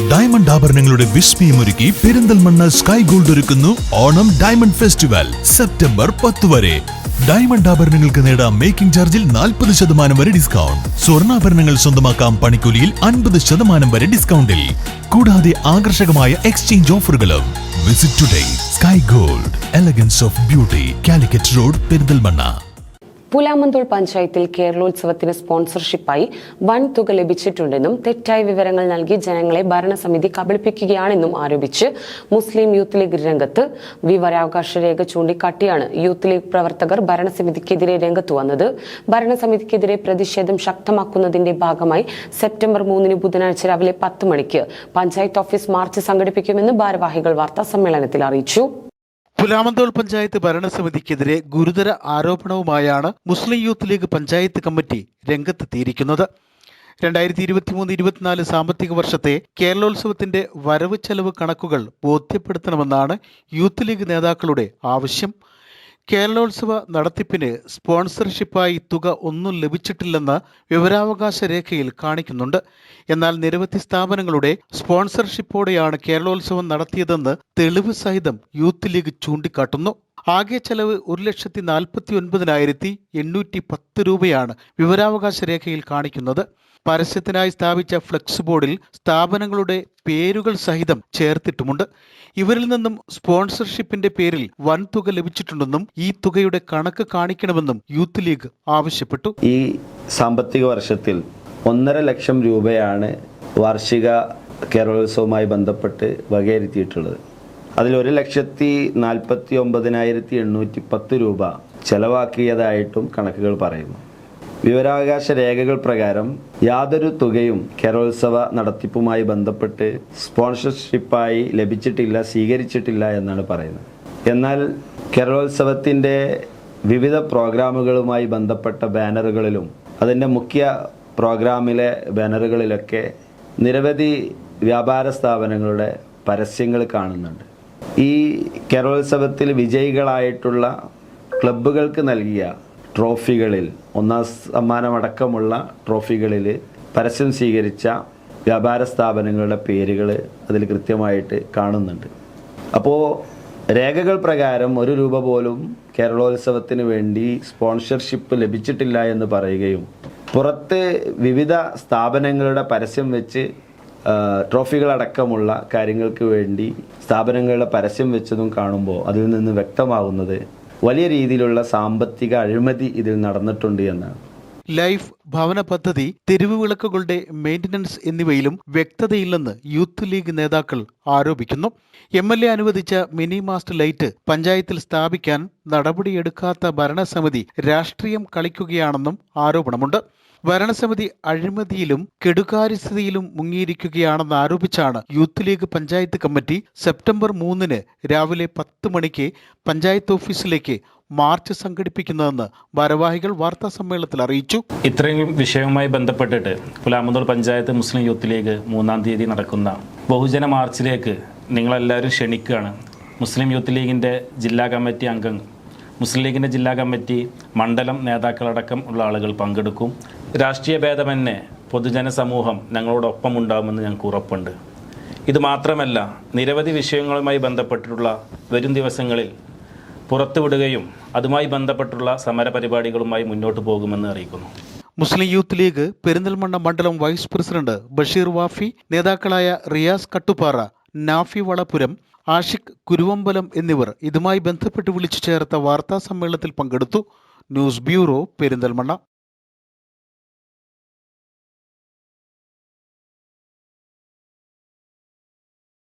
Diamond ആഭരണങ്ങളുടെ വിസ്മയമൊരുക്കി Perinthalmanna sky gold ഒരുക്കുന്നു ഓണം ഡയമണ്ട് ഫെസ്റ്റിവൽ സെപ്റ്റംബർ പത്ത് വരെ. ഡയമണ്ട് ആഭരണങ്ങൾക്ക് നേടാം മേക്കിംഗ് ചാർജിൽ നാൽപ്പത് ശതമാനം വരെ ഡിസ്കൗണ്ട്. സ്വർണാഭരണങ്ങൾ സ്വന്തമാക്കാം പണിക്കൂലിയിൽ അൻപത് ശതമാനം വരെ ഡിസ്കൗണ്ടിൽ. കൂടാതെ ആകർഷകമായ എക്സ്ചേഞ്ച് ഓഫറുകളും. Visit today Sky Gold elegance of beauty Calicut road Perinthalmanna. Pulamanthole പഞ്ചായത്തിൽ കേരളോത്സവത്തിന് സ്പോൺസർഷിപ്പായി വൻ തുക ലഭിച്ചിട്ടുണ്ടെന്നും തെറ്റായ വിവരങ്ങൾ നൽകി ജനങ്ങളെ ഭരണസമിതി കബളിപ്പിക്കുകയാണെന്നും ആരോപിച്ച് മുസ്ലിം യൂത്ത് ലീഗ് രംഗത്ത് വിവരാവകാശ രേഖ ചൂണ്ടിക്കാട്ടിയാണ് യൂത്ത് ലീഗ് പ്രവർത്തകർ ഭരണസമിതിക്കെതിരെ രംഗത്ത് വന്നത്. ഭരണസമിതിക്കെതിരെ പ്രതിഷേധം ശക്തമാക്കുന്നതിന്റെ ഭാഗമായി സെപ്റ്റംബർ മൂന്നിന് ബുധനാഴ്ച രാവിലെ പത്ത് മണിക്ക് പഞ്ചായത്ത് ഓഫീസ് മാർച്ച് സംഘടിപ്പിക്കുമെന്ന് ഭാരവാഹികൾ വാർത്താ സമ്മേളനത്തിൽ അറിയിച്ചു. പുലാമന്തോൾ പഞ്ചായത്ത് ഭരണസമിതിക്കെതിരെ ഗുരുതര ആരോപണവുമായാണ് Muslim Youth League panchayat committee രംഗത്തെത്തിയിരിക്കുന്നത്. രണ്ടായിരത്തി ഇരുപത്തിമൂന്ന് ഇരുപത്തിനാല് സാമ്പത്തിക വർഷത്തെ കേരളോത്സവത്തിന്റെ വരവ് ചെലവ് കണക്കുകൾ ബോധ്യപ്പെടുത്തണമെന്നാണ് യൂത്ത് ലീഗ് നേതാക്കളുടെ ആവശ്യം. കേരളോത്സവ നടത്തിപ്പിന് സ്പോൺസർഷിപ്പായി തുക ഒന്നും ലഭിച്ചിട്ടില്ലെന്ന് വിവരാവകാശ രേഖയിൽ കാണിക്കുന്നുണ്ട്. എന്നാൽ നിരവധി സ്ഥാപനങ്ങളുടെ സ്പോൺസർഷിപ്പോടെയാണ് കേരളോത്സവം നടത്തിയതെന്ന് തെളിവ് സഹിതം യൂത്ത് ലീഗ് ചൂണ്ടിക്കാട്ടുന്നു. ആകെ ചെലവ് ഒരു ലക്ഷത്തി നാൽപ്പത്തി ഒൻപതിനായിരത്തി എണ്ണൂറ്റി പത്ത് രൂപയാണ് വിവരാവകാശ രേഖയിൽ കാണിക്കുന്നത്. പരസ്യത്തിനായി സ്ഥാപിച്ച ഫ്ലെക്സ് ബോർഡിൽ സ്ഥാപനങ്ങളുടെ പേരുകൾ സഹിതം ചേർത്തിട്ടുമുണ്ട്. ഇവരിൽ നിന്നും സ്പോൺസർഷിപ്പിന്റെ പേരിൽ വൻ തുക ലഭിച്ചിട്ടുണ്ടെന്നും ഈ തുകയുടെ കണക്ക് കാണിക്കണമെന്നും യൂത്ത് ലീഗ് ആവശ്യപ്പെട്ടു. ഈ സാമ്പത്തിക വർഷത്തിൽ ഒന്നര ലക്ഷം രൂപയാണ് വാർഷിക കേരളോത്സവവുമായി ബന്ധപ്പെട്ട് വകയിരുത്തിയിട്ടുള്ളത്. അതിൽ ഒരു ലക്ഷത്തി നാൽപ്പത്തി ഒമ്പതിനായിരത്തി എണ്ണൂറ്റി പത്ത് രൂപ ചെലവാക്കിയതായിട്ടും കണക്കുകൾ പറയുന്നു. വിവരാവകാശ രേഖകൾ പ്രകാരം യാതൊരു തുകയും കേരളോത്സവ നടത്തിപ്പുമായി ബന്ധപ്പെട്ട് സ്പോൺസർഷിപ്പായി ലഭിച്ചിട്ടില്ല സ്വീകരിച്ചിട്ടില്ല എന്നാണ് പറയുന്നത്. എന്നാൽ കേരളോത്സവത്തിന്റെ വിവിധ പ്രോഗ്രാമുകളുമായി ബന്ധപ്പെട്ട ബാനറുകളിലും അതിന്റെ മുഖ്യ പ്രോഗ്രാമിലെ ബാനറുകളിലൊക്കെ നിരവധി വ്യാപാര സ്ഥാപനങ്ങളുടെ പരസ്യങ്ങൾ കാണുന്നുണ്ട്. ഈ കേരളോത്സവത്തിൽ വിജയികളായിട്ടുള്ള ക്ലബ്ബുകൾക്ക് നൽകിയ ട്രോഫികളിൽ ഒന്നാം സമ്മാനമടക്കമുള്ള ട്രോഫികളിൽ പരസ്യം സ്വീകരിച്ച വ്യാപാര സ്ഥാപനങ്ങളുടെ പേരുകൾ അതിൽ കൃത്യമായിട്ട് കാണുന്നുണ്ട്. അപ്പോൾ രേഖകൾ പ്രകാരം ഒരു രൂപ പോലും കേരളോത്സവത്തിന് വേണ്ടി സ്പോൺസർഷിപ്പ് ലഭിച്ചിട്ടില്ല എന്ന് പറയുകയും പുറത്ത് വിവിധ സ്ഥാപനങ്ങളുടെ പരസ്യം വെച്ച് ട്രോഫികളടക്കമുള്ള കാര്യങ്ങൾക്ക് വേണ്ടി സ്ഥാപനങ്ങളുടെ പരസ്യം വെച്ചതും കാണുമ്പോൾ അതിൽ നിന്ന് വ്യക്തമാകുന്നത് വലിയ രീതിയിലുള്ള സാമ്പത്തിക അഴിമതി ഇതിൽ നടന്നിട്ടുണ്ട് എന്നാണ്. ലൈഫ് ഭവന പദ്ധതി തെരുവ് വിളക്കുകളുടെ മെയിന്റനൻസ് എന്നിവയിലും വ്യക്തതയില്ലെന്ന് യൂത്ത് ലീഗ് നേതാക്കൾ ആരോപിക്കുന്നു. എം എൽ എ അനുവദിച്ച മിനി മാസ്റ്റ് ലൈറ്റ് പഞ്ചായത്തിൽ സ്ഥാപിക്കാൻ നടപടിയെടുക്കാത്ത ഭരണസമിതി രാഷ്ട്രീയം കളിക്കുകയാണെന്നും ആരോപണമുണ്ട്. ഭരണസമിതി അഴിമതിയിലും കെടുകാര്യസ്ഥതയിലും മുങ്ങിയിരിക്കുകയാണെന്ന് ആരോപിച്ചാണ് Youth League panchayat committee September മൂന്നിന് രാവിലെ പത്ത് മണിക്ക് പഞ്ചായത്ത് ഓഫീസിലേക്ക് മാർച്ച് സംഘടിപ്പിക്കുന്നതെന്ന് ഭാരവാഹികൾ വാർത്താ സമ്മേളനത്തിൽ അറിയിച്ചു. ഇത്രയും വിഷയവുമായി ബന്ധപ്പെട്ടിട്ട് Pulamanthole panchayat Muslim Youth League മൂന്നാം തീയതി നടക്കുന്ന ബഹുജന മാർച്ചിലേക്ക് നിങ്ങളെല്ലാവരും ക്ഷണിക്കുകയാണ്. മുസ്ലിം യൂത്ത് ലീഗിന്റെ ജില്ലാ കമ്മിറ്റി അംഗം മുസ്ലിം ലീഗിന്റെ ജില്ലാ കമ്മിറ്റി മണ്ഡലം നേതാക്കളടക്കം ഉള്ള ആളുകൾ പങ്കെടുക്കും. രാഷ്ട്രീയ ഭേദമന്യേ പൊതുജന സമൂഹം ഞങ്ങളോടൊപ്പം ഉണ്ടാകുമെന്ന് ഞങ്ങൾക്ക് ഉറപ്പുണ്ട്. ഇത് മാത്രമല്ല നിരവധി വിഷയങ്ങളുമായി ബന്ധപ്പെട്ടിട്ടുള്ള വരും ദിവസങ്ങളിൽ പുറത്തുവിടുകയും അതുമായി ബന്ധപ്പെട്ടുള്ള സമരപരിപാടികളുമായി മുന്നോട്ട് പോകുമെന്ന് അറിയിക്കുന്നു. മുസ്ലിം യൂത്ത് ലീഗ് പെരിന്തൽമണ്ണ മണ്ഡലം വൈസ് പ്രസിഡന്റ് ബഷീർ വാഫി നേതാക്കളായ റിയാസ് കട്ടുപാറ നാഫി വളപുരം ആഷിഖ് കുരുവമ്പലം എന്നിവർ ഇതുമായി ബന്ധപ്പെട്ട് വിളിച്ചു ചേർത്ത വാർത്താ സമ്മേളനത്തിൽ പങ്കെടുത്തു. News bureau Perinthalmanna.